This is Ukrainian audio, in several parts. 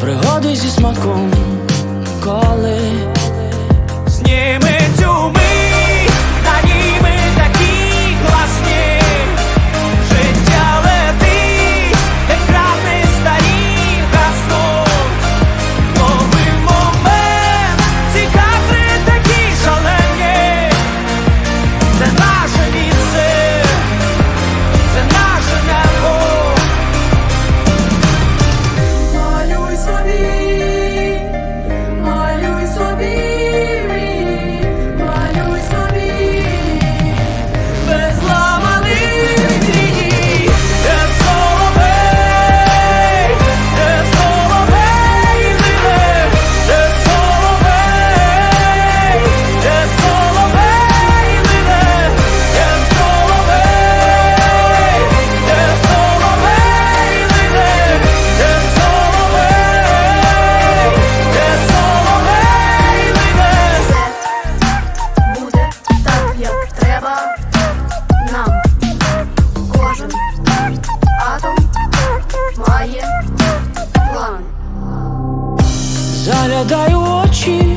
пригоди зі смаком, коли Зніми заглядаю в очі,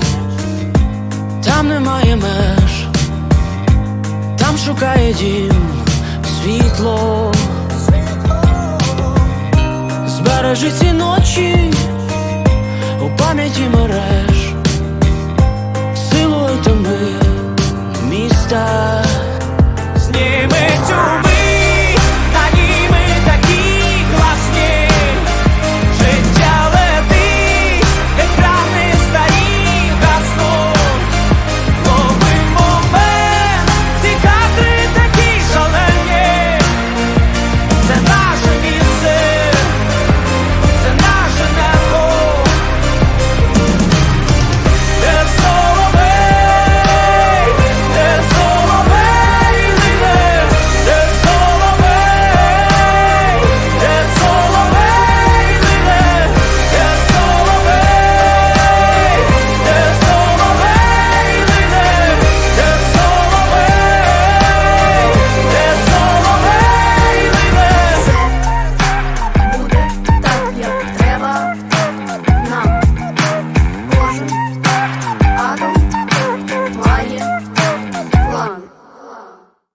там немає меж, там шукає дім світло, збережи ці ночі у пам'яті мереж.